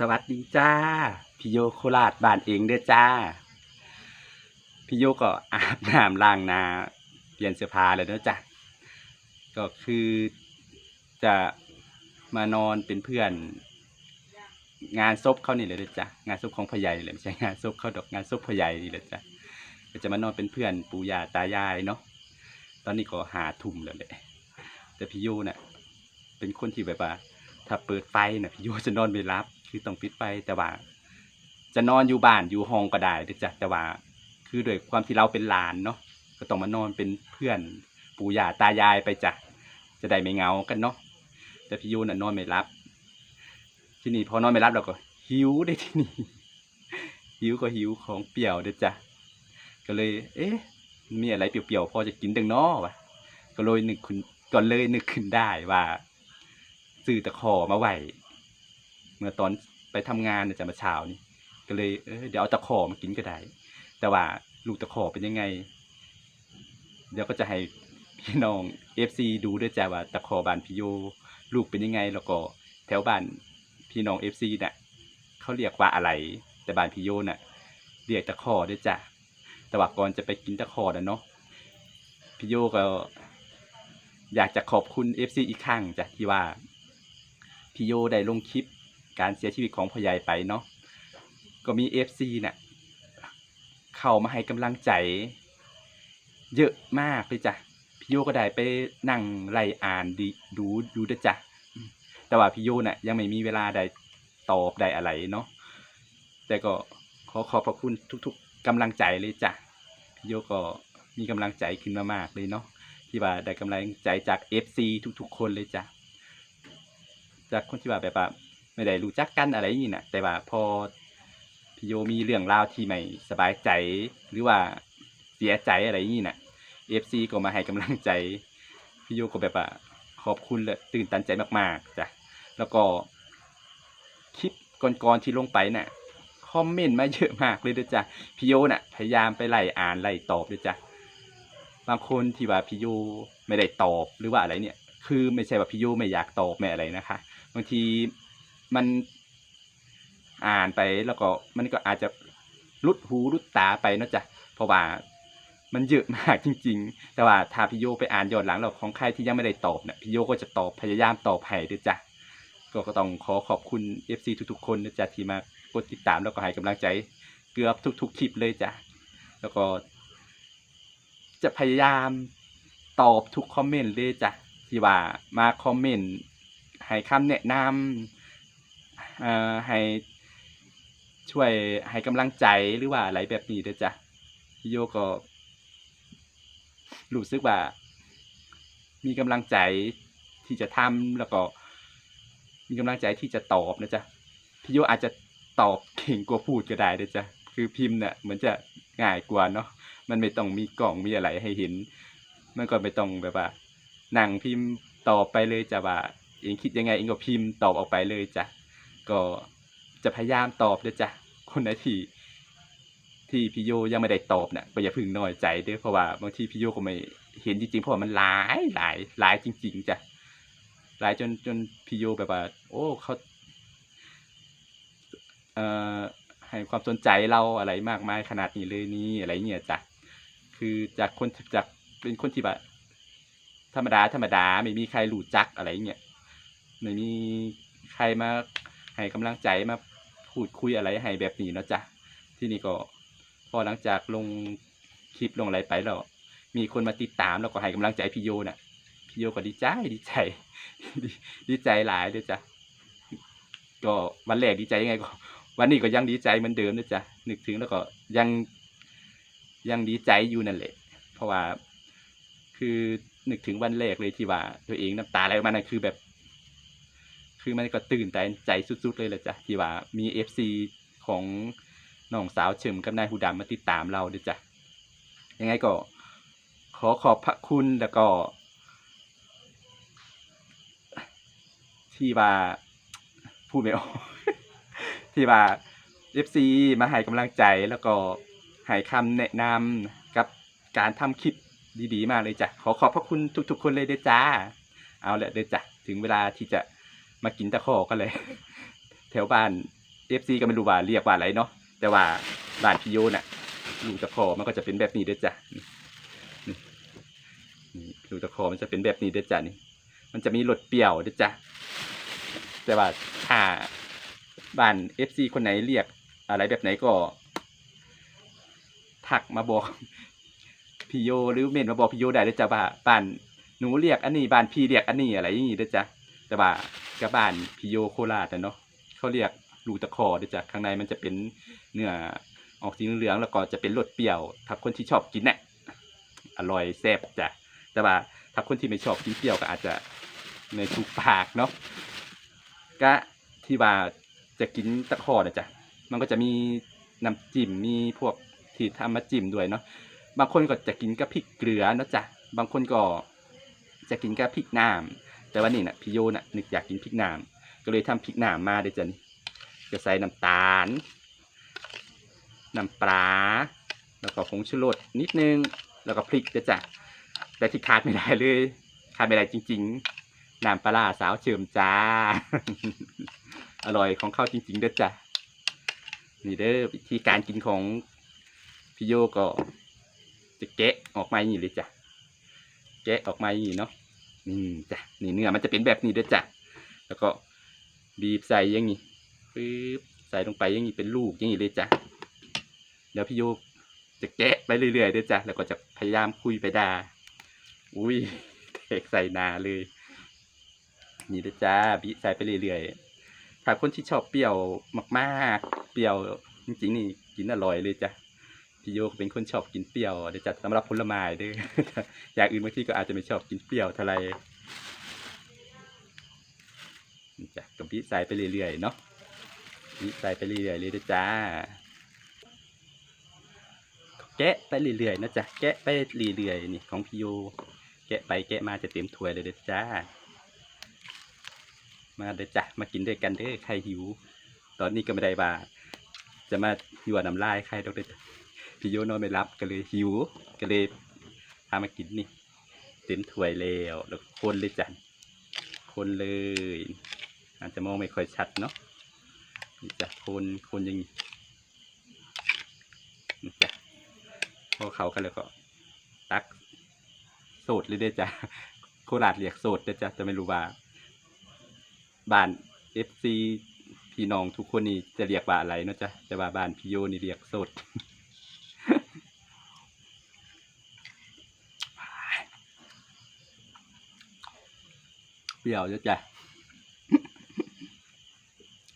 สวัสดีจ้าพี่โยโคราชบ้านเองเด้อจ้าพี่โยก็อาบน้ำล้างนาเปลี่ยนเสื้อผ้าแล้วเด้อจ้ะก็คือจะมานอนเป็นเพื่อน งานศพเขานี่เลยเด้อจ้ะงานศพของพ่อใหญ่เลยไม่ใช่งานศพเขาดอกงานศพพ่อใหญ่นี่แหละจ้ะก็จะมานอนเป็นเพื่อนปู่ย่าตายายเนาะตอนนี้ก็หาทุ่มแล้วแหละแต่พี่โยน่ะเป็นคนที่แบบว่าถ้าเปิดไฟน่ะพี่โยจะนอนไม่รับ คือต้องปิดไฟแต่ว่า จะนอนอยู่บ้านอยู่ห้องก็ได้เด้อจ้ะแต่ว่า คือด้วยความที่เราเป็นหลานเนาะก็ต้องมานอนเป็นเพื่อนปู่ย่าตายายไปจ้ะจะได้ไม่เหงากันเนาะแต่พี่โยน่ะนอนไม่รับที่นี่พอนอนไม่รับเราก็หิวได้ที่นี่หิวก็หิวของเปรี้ยวเด้อจ้ะก็เลย เอ๊ะ มีอะไรเปรี้ยวๆพอจะกินดังน้อวะก็เลยนึกขึ้นก็เลยนึกขึ้นได้ว่าซื้อตะขอมาไหว มื่อตอนไปทำงานเนี่ยจะมาเช้านี่ก็เลยเออเดี๋ยวเอาตะขอมากินก็ได้ แต่ว่าลูกตะขอเป็นยังไง เดี๋ยวก็จะให้พี่น้องเอฟซีดูด้วยจ้ะว่าตะขอบานพี่โยลูกเป็นยังไง แล้วก็แถวบ้านพี่น้องเอฟซีน่ะเขาเรียกว่าอะไร แต่บ้านพี่โยน่ะ เรียกตะขอด้วยจ้ะแต่ว่าก่อนจะไปกินตะขอนะเนาะพี่โยก็อยากจะขอบคุณ FC อีกครั้งจ้ะที่ว่าพี่โยได้ลงคลิป การเสียชีวิตของพ่อใหญ่ไปเนาะก็มี FC น่ะเข้ามาให้กำลังใจ เยอะมากเลยจ้ะพี่โยก็ได้ไปนั่งไล่อ่านดีดูดูด้วยจ้ะแต่ว่าพี่โยน่ะยังไม่มีเวลาได้ตอบได้อะไรเนาะแต่ก็ขอขอบพระคุณทุก ๆกำลังใจเลยจ้ะพี่โยก็มีกำลังใจขึ้นมามากเลยเนาะที่ว่าได้กำลังใจจาก FC ทุก ๆ คนเลยจ้ะจากคนที่ว่าแบบว่า ไม่ได้รู้จักกันอะไรอย่นี้นะแต่ว่าพอพี่โยมีเรื่องราวที่ไม่สบายใจหรือว่าเสียใจอะไรอย่นี้นะ FC ก็มาให้กำลังใจพี่โยก็แบบว่าขอบคุณและตื่นตันใจมากๆจ้ะแล้วก็คลิปก่อนๆที่ลงไปน่ะคอมเมนต์มาเยอะมากเลยด้วยจ้ะพี่โยน่ะพยายามไปไล่อ่านไล่ตอบด้วยจ้ะบางคนที่ว่าพี่โยไม่ได้ตอบหรือว่าอะไรเนี่ย คือไม่ใช่ว่าพี่โยไม่อยากตอบไม่อะไรนะคะ บางที มันอ่านไปแล้วก็มันก็อาจจะลุดหูลุดตาไปเนะจ๊ะเพราะว่ามันเยอะมากจริง ๆ แต่ว่าถ้าพี่โยไปอ่านย้อนหลังเราของใครที่ยังไม่ได้ตอบเนี่ยพี่โยก็จะตอบพยายามตอบให้ด้วยจ้ะก็ก็ต้องขอขอบคุณ FC ทุกๆ คนนะจ๊ะที่มากดติดตามแล้วก็ให้กำลังใจเกือบทุกๆคลิปเลยจ้ะแล้วก็ จะพยายามตอบทุกคอมเมนต์เลยจ้ะที่ว่ามาคอมเมนต์ให้คำแนะนำ เอ่อให้ช่วยให้กำลังใจหรือว่าอะไรแบบนี้ด้วยจ้ะพี่โยก็รู้สึกว่า มีกำลังใจที่จะทำแล้วก็ มีกำลังใจที่จะตอบนะจ๊ะพี่โยอาจจะตอบเก่งกว่าพูดก็ได้ด้วยจ้ะคือพิมพ์เนี่ยเหมือนจะง่ายกว่าเนาะมันไม่ต้องมีกล่องมีอะไรให้เห็น มันก็ไม่ต้องแบบว่านั่งพิมพ์ตอบไปเลยจ้ะว่าเองคิดยังไงเองก็พิมพ์ตอบออกไปเลยจ้ะ ก็จะพยายามตอบเลยจ้ะคนไหนที่ที่พี่โยยังไม่ได้ตอบเนี่ยก็อย่าพึ่งน้อยใจเด้อเพราะว่าบางทีพี่โยก็ไม่เห็นจริงๆเพราะว่ามันหลายหลายหลายจริง ๆจ้ะหลายจนจนพี่โยแบบว่า โอ้เขาเอ่อให้ความสนใจเราอะไรมากมายขนาดนี้เลยนี่อะไรเงี้ยจ้ะคือจากคนจากเป็นคนที่แบบธรรมดาธรรมดาไม่มีใครรู้จักอะไรเงี้ยไม่มีใครมา ให้กำลังใจมาพูดคุยอะไรให้แบบนี้เนาะจ้ะที่นี่ก็พอหลังจากลงคลิปลงอะไรไปแล้วมีคนมาติดตามแล้วก็ให้กำลังใจพี่โยน่ะพี่โยก็ดีใจดีใจดีดีใจหลายเลยจ้ะก็วันแรกดีใจยังไงก็ วันนี้ก็ยังดีใจเหมือนเดิมนะจ๊ะนึกถึงแล้วก็ยังยังดีใจอยู่นั่นแหละ เพราะว่า คือนึกถึงวันแรกเลยที่ว่า ตัวเองน้ำตาไหลออกมานั่นคือแบบ คือมันก็ตื่นใจใจสุดๆเลยแหละจ้ะที่ว่ามีเอฟซีของน้องสาวเฉิมกับนายหูดำมาติดตามเราด้วยจ้ะยังไงก็ ขอขอบพระคุณแล้วก็ ที่ว่าพูดไม่ออกที่ว่า FC มาให้กำลังใจแล้วก็ให้คำแนะนำกับการทำคลิปดีๆ มากเลยจ้ะ ขอขอบพระคุณทุกๆ คนเลยเด้จ้า เอาละเด้จ้ะ ถึงเวลาที่จะ มากินตะขอกันเลย แถวบ้าน FC ก็ไม่รู้ว่าเรียกว่าอะไรเนาะแต่ว่าบ้านพี่โยน่ะลูกตะขอมันก็จะเป็นแบบนี้เด้อจ้ะนี่นี่นี่ลูกตะขอมันจะเป็นแบบนี้เด้อจ้ะนี่ มันจะมีรสเปรี้ยวเด้อจ้ะแต่ว่าถ้าบ้าน FC คนไหนเรียกอะไรแบบไหนก็ทักมาบอกพี่โยหรือเมนมาบอกพี่โยได้เด้อจ้ะว่าบ้านหนูเรียกอันนี้บ้านพี่เรียกอันนี้อะไรอย่างงี้เด้อจ้ะ แต่ว่ากับบ้านพีโยโคราชน่ะเนาะเขาเรียกลูกตะขอเด้อจ้ะข้างในมันจะเป็นเนื้อออกสีเหลืองแล้วก็จะเป็นรสเปรี้ยว ถ้าคนที่ชอบกินเนี่ยอร่อยแซ่บจ้ะแต่ว่าถ้าคนที่ไม่ชอบกินเปรี้ยวก็อาจจะในถูกปากเนาะก็ที่ว่าจะกินตะขอนะจ้ะมันก็จะมีน้ำจิ้มมีพวกที่ทำมาจิ้มด้วยเนาะบางคนก็จะกินกับพริกเกลือเนาะจ้ะบางคนก็จะกินกับพริกน้ำ แต่ว่านี่นะพี่โยน่ะนึกอยากกินพริกหน้ำก็เลยทำพริกหน้ำมาเด้อจ้ะนี่จะใส่น้ำตาลน้ำปลาแล้วก็ผงชูรสนิดนึง แล้วก็พริกเด้อจ้ะแต่ที่ขาดไม่ได้เลยขาดไม่ได้จริง ๆน้ำปลาสาวเฉิมจ้า อร่อยของเขาวจริงๆเด้อจ้ะนี่เด้อวิธีการกินของพี่โยก็จะแกะออกมาอย่างนี้เลยจ้ะแกะออกมาอย่างนี้เนาะ นี่จ้ะนี่เนื้อมันจะเป็นแบบนี้เด้อจ้ะแล้วก็บีบใส่อย่างนี้ปึ๊บใส่ลงไปอย่างนี้เป็นลูกอย่างนี้เลยจ้ะแล้วพี่โยจะแกะไปเรื่อยๆเด้อจ้ะแล้วก็จะพยายามคุยไปด่าอุ้ยเทกใส่นาเลย นี่เด้อจ้าบีบใส่ไปเรื่อยๆถ้าคนที่ชอบเปรี้ยวมาก ๆ เปรี้ยวจริงๆนี่กินอร่อยเลยจ้ะ พี่โยก็เป็นคนชอบกินเปรี้ยวเดี๋ยวจัดสำหรับผลไม้เด้ออย่างอื่นบางทีก็อาจจะไม่ชอบกินเปรี้ยวเท่าไหร่นี่จ้ะกับพี่ใส่ไปเรื่อยๆเนาะพี่ใส่ไปเรื่อยๆเลยเด้อจ้าแกะไปเรื่อยๆนะจ๊ะแกะไปเรื่อยๆนี่ของพี่โยแกะไปแกะมาจะเต็มถ้วยเลยเด้อจ้า มาเด้อจ้ะมากินด้วยกันเด้อใครหิว ตอนนี้ก็ไม่ได้บาจะมาหยวนน้ำลายใครดอกเด้อ พี่โยนอนไม่รับก็เลยหิว ก็เลยพามากินนี่ เต็มถ้วยแล้วแล้วคนเลยจ้ะคนเลย อาจจะมองไม่ค่อยชัดเนาะนี่จ้ะคนคนอย่างนี้นี่จ้ะพอเขากันแล้วก็ ตักโสดเลยเด้จ้ะโคราชเรียกโสดเด้จ้ะจะไม่รู้ว่าบ้านเอฟซีพี่น้องทุกคนนี่จะเรียกว่าอะไรเนาะจ้ะแต่ว่าบ้านพี่โยนี่เรียกโสด ปรี้ยวเยอะจ้ะ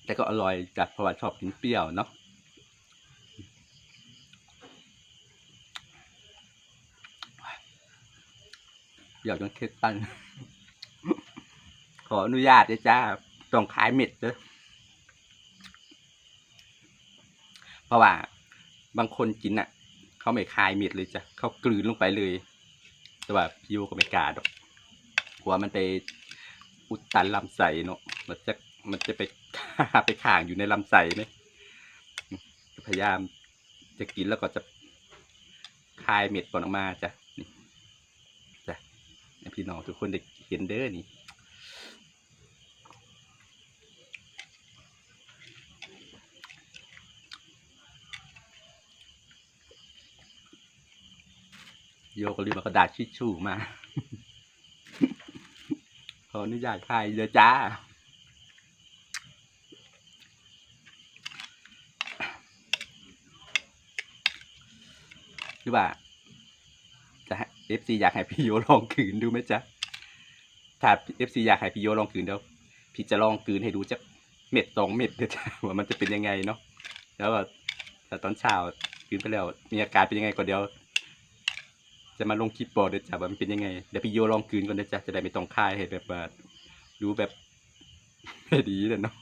แต่ก็อร่อยจัดเพราะว่าชอบกินเปรี้ยวเนาะเปรี้ยวจนเคล็ดตัน ขออนุญาตด้วยจ้าต้องขายเม็ดเด้อเพราะว่าบางคนกินอะ เขาไม่คายเม็ดเลยจ้ะเขากลืนลงไปเลย แต่ว่าพี่โยก็ไม่กล้าดอกกลัวมันไป อุดตันลำไส้เนาะมันจะมันจะไปไปข่างอยู่ในลำไส้ไหมพยายามจะกินแล้วก็จะคายเม็ดก่อนออกมาจ้ะจ้ะพี่น้องทุกคนได้เห็นเด้อนี่โยก็รีบมากระดาษชิชชู่มา ออนุญาตใครเลยจ้า คือว่า จะเอฟซีอยากให้พี่โยลองคืนดูไหมจ๊ะ ถ้าเอฟซีอยากให้พี่โยลองคืนเดี๋ยวพี่จะลองคืนให้ดูจักเม็ดสองเม็ดเดี๋ยวจ้ะว่ามันจะเป็นยังไงเนาะ แล้วก็แต่ตอนเช้าคืนไปแล้ว มีอาการเป็นยังไงก็เดี๋ยว จะมาลงคลิปบอกเดี๋ยวจ้ะว่ามันเป็นยังไงเดี๋ยวพี่โยลองคืนก่อนเดี๋ยวจ้ะจะได้ไม่ต้องค่ายให้แบบว่าดูแบบไม่ดีเลยเนาะ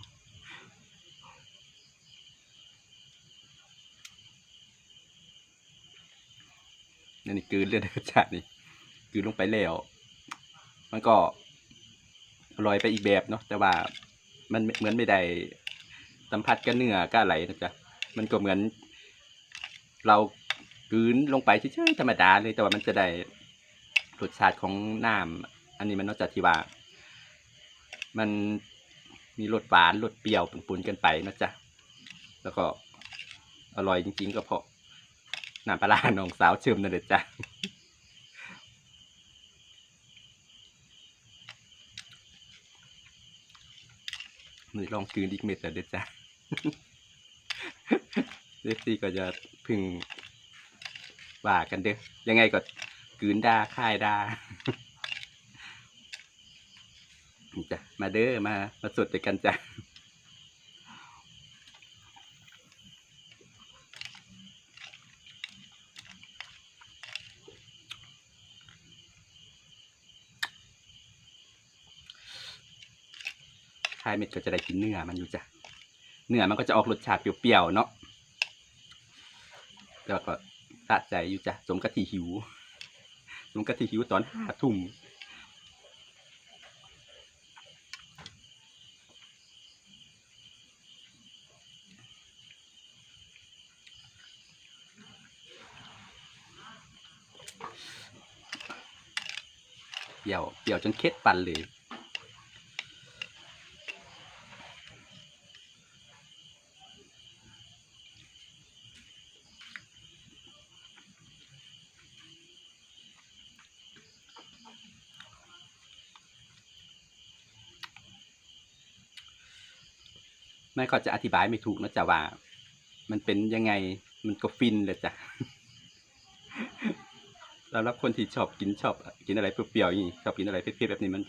นี่นี่กืนเลือดเดจ้ะนี่กืนลงไปแล้ว มันก็อร่อยไปอีกแบบเนาะแต่ว่ามันเหมือนไม่ได้สัมผัสกับเนื้อกับอะไรนะจ๊ะมันก็เหมือนเรา กืนลงไปเฉยๆธรรมดาเลยแต่ว่ามันจะได้รสชาติของน้ำอันนี้มันนอกจากที่ว่า มันมีรสหวานรสเปรี้ยวปนๆกันไปนะจ๊ะแล้วก็อร่อยจริง ๆ ก็เพราะน้ำปลาร้าน้องสาวเชิมนั่นแหละจ้ะมือลองกืนอีกเม็ดแล้วเด้อจ้ะเอฟซีก็จะพึ่ง ว่ากันเด้อยังไงก็กืนดาค่ายดาจ้ะมาเด้อมามาสดด้วยกันจ้ะคายเม็ดก็จะได้กินเนื้อมันอยู่จ้ะ เนื้อมันก็จะออกรสชาติเปรี้ยวๆเนาะแล้วก็ สะใจอยู่จ้ะสมกะทิหิว สมกะทิหิวตอนห้าทุ่มเปรี้ยวเปรี้ยวจนเค็ดปันเลย ไม่ก็จะอธิบายไม่ถูกนะจ๊ะว่า มันเป็นยังไงมันก็ฟินเลยจ้ะสำหรับคนที่ชอบกินชอบ กินอะไรเปรี้ยวๆอย่างนี้ชอบกินอะไรเผ็ดๆแบบนี้มัน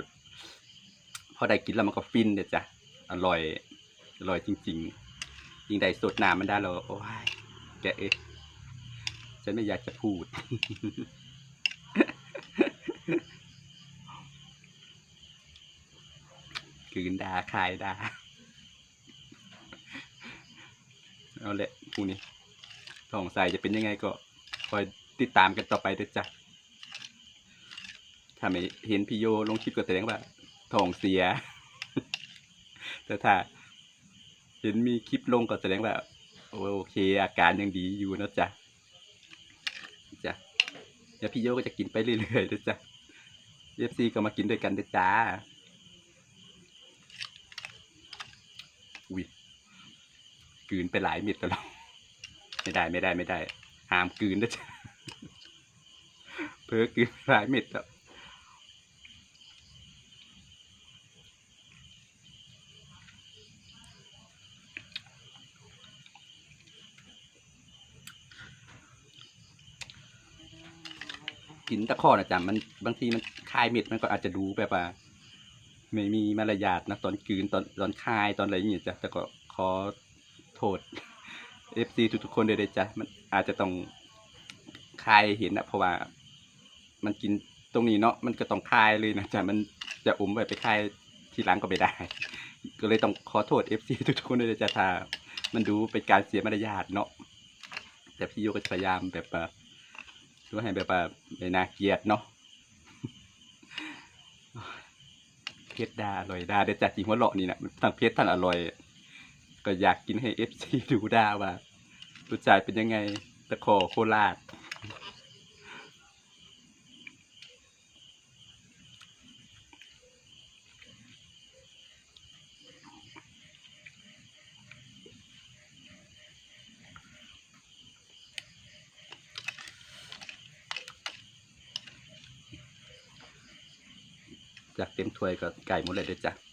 พอได้กินแล้วมันก็ฟินเลยจ้ะอร่อยอร่อยจริง ๆ ยิ่งได้สดน้ำมันได้เราโอ้ยแกเอ๊ะฉันไม่อยากจะพูด คืนดาคายดา เอาละพรุ่งนี้ทองใสจะเป็นยังไงก็คอยติดตามกันต่อไปเด้อจ้ะถ้าไม่เห็นพี่โยลงคลิปก็แสดงว่าทองเสีย แต่ถ้าเห็นมีคลิปลงก็แสดงว่าโอเค อาการยังดีอยู่นะจ๊ะจ้ะเดี๋ยวพี่โยก็จะกินไปเรื่อยๆเด้อจ้ะเอฟซีก็มากินด้วยกันเด้อจ้าอุ้ย กืนไปหลายเม็ดแล้วไม่ได้ไม่ได้ไม่ได้ห้ามกืนนะจ๊ะเพ้อกืนหลายเม็ดแล้วกินตะข้อนะจ๊ะมันบางทีมันคายเม็ดมันก็อาจจะดูแบบว่าไม่มีมารยาทนะตอนกืนตอนตอนคายตอนอะไรอย่างเงี้ยจ้ะแต่ก็ขอ โทษเอฟซีทุกๆคนเลยจ้ะมันอาจจะต้องคายเห็นนะเพราะว่า มันกินตรงนี้เนาะมันก็ต้องคายเลยนะจ้ะมันจะอมไปไปคายทีหลังก็ไม่ได้ ก็เลยต้องขอโทษเอฟซีทุกๆคนเลยจ้ะถ้ามันดูเป็นการเสียมารยาทเนาะแต่พี่โยก็พยายามแบบว่าดูให้แบบว่าไม่น่าเกลียดเนาะเพชรดาอร่อยดาเดี๋ยวจัดจริงหัวเราะนี่นะทั้งเพชรทั้งอร่อย ก็อยากกินให้เอฟซีดูดาว่ารสชาติเป็นยังไงตะขอโคราชจากเต็มถ้วยก็ไก่หมดเลยเด้อจ้ะ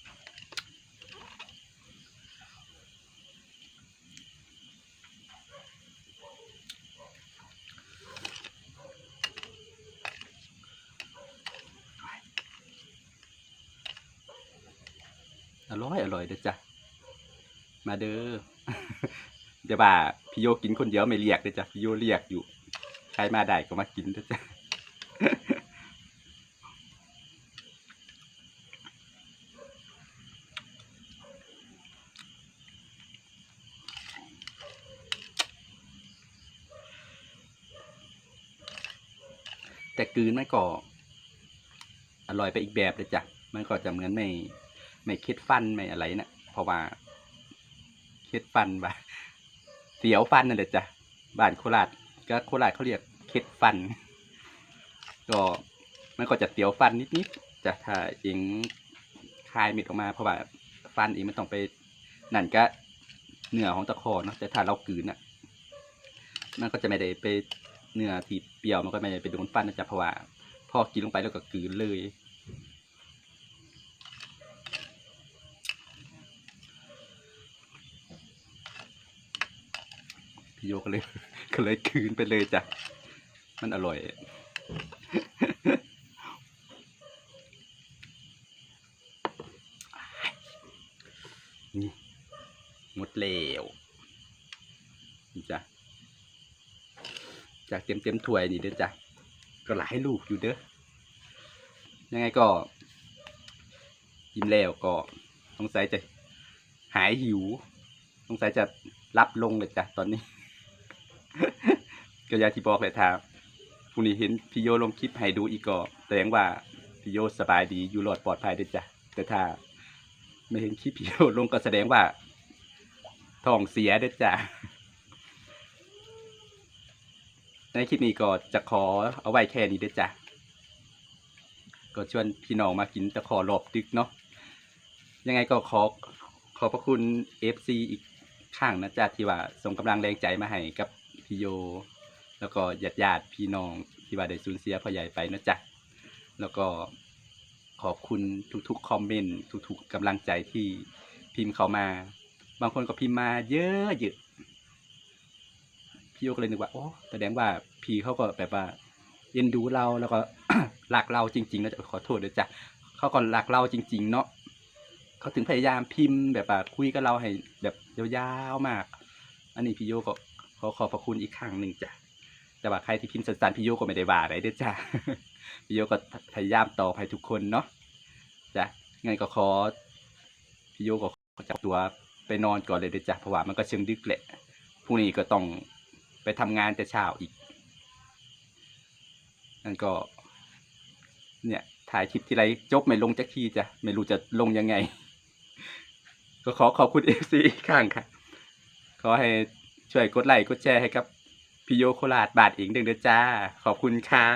อร่อยอร่อยเด้อจ้ะ มาเด้อเดี๋ยวบ่าพี่โยกินคนเดียวไม่เรียกเด้อจ้ะพี่โยเรียกอยู่ ใครมาได้ก็มากินเด้อจ้ะแต่กืนมันก็อร่อยไปอีกแบบเลยจ้ะ มันก็จะเหมือนไม่ ไม่ค็ดฟันไม่อะไรนะเพราะว่าค็ดฟันว่าเสียวฟันนั่นแหละจ้ะบ้านโคราชก็โคราชเขาเรียกค็ดฟัน ก็มันก็จะเสียวฟันนิดๆจะถ้าเองคายม็ดออกมาเพราะว่าฟันเองมันต้องไปนั่นก็เนื้อของตะขอเนาะแต่ถ้าเรากืนอะ มันก็จะไม่ได้ไปเนื้อที่เปรี้ยวมันก็ไม่ได้ไปโดนฟันนะจ๊ะเพราะว่าพอกินลงไปแล้วก็กืนเลย โยก็เลยก็เลยคืนไปเลยจ้ะ มันอร่อย นี่หมดแล้วจ้ะ จากเต็มเต็มถ้วยนี่เด้อจ้ะ ก็หลายลูกอยู่เด้อ ยังไงก็กินแล้วก็สงสัยจะหายหิวสงสัยจะรับลงเลยจ้ะตอนนี้ ก็อยาที่บอกเลยท่าพรุ่งนี้เห็นพี่โยลงคลิปให้ดูอีกก็แสดงว่าพี่โยสบายดีอยู่รอดปลอดภัยเด้วยจ้ะแต่ถ้า ไม่เห็นคลิปพี่โยลงก็แสดงว่าท้องเสียเด้วยจ้ะในคลิปนี้ก็จะขอเอาไว้แค่นี้เด้วยจ้ะก็ชวนพี่น้องมากินตะขอรอบดึกเนาะยังไงก็ขอขอบพระคุณ FC อีกครั้งนะจ๊ะที่ว่าส่งกำลังแรงใจมาให้กับ พี่โย แล้วก็ญาติญาติพี่น้องที่ว่าได้สูญเสียพ่อใหญ่ไปนะจ๊ะแล้วก็ขอบคุณทุกๆคอมเมนต์ทุกๆกำลังใจที่พิมพ์เข้ามา บางคนก็พิมพ์มาเยอะเยอะพี่โยก็เลยนึกว่าโอ้แสดงว่าพี่เขาก็แบบว่าเอ็นดูเราแล้วก็รักเราจริงๆนะจ๊ะขอโทษด้วยจ้ะเขาก็รักเราจริง ๆ เนาะเขาถึงพยายามพิมพ์แบบว่าคุยกับเราให้แบบยาวๆมาก อันนี้พี่โยก็ อขอบพระคุณอีกครั้งหนึ่งจ้ะแต่ว่าใครที่พิมพ์สั้นๆพี่โยก็ไม่ได้ว่าอะไรเด้อจ้ะพี่โยก็พยายามต่อบให้ทุกคนเนาะจ้ะงั้นก็ขอพี่โยก็ขอจับตัวไปนอนก่อนเลยเด้อจ้ะเพราะว่ามันก็เชิงดึกแหละพรุ่งนี้ก็ต้องไปทำงานแต่เช้าอีกนั่นก็ เนี่ยถ่ายคลิปทีไรจบไม่ลงจักทีจ้ะไม่รู้จะลงยังไง ก็ขอขอบคุณเอฟซีอีกครั้งค่ะ ขอให้ ช่วยกดไลค์กดแชร์ให้กับพี่โยโคลาดบาทอิงเด้อเด้อจ้า ขอบคุณค่ะ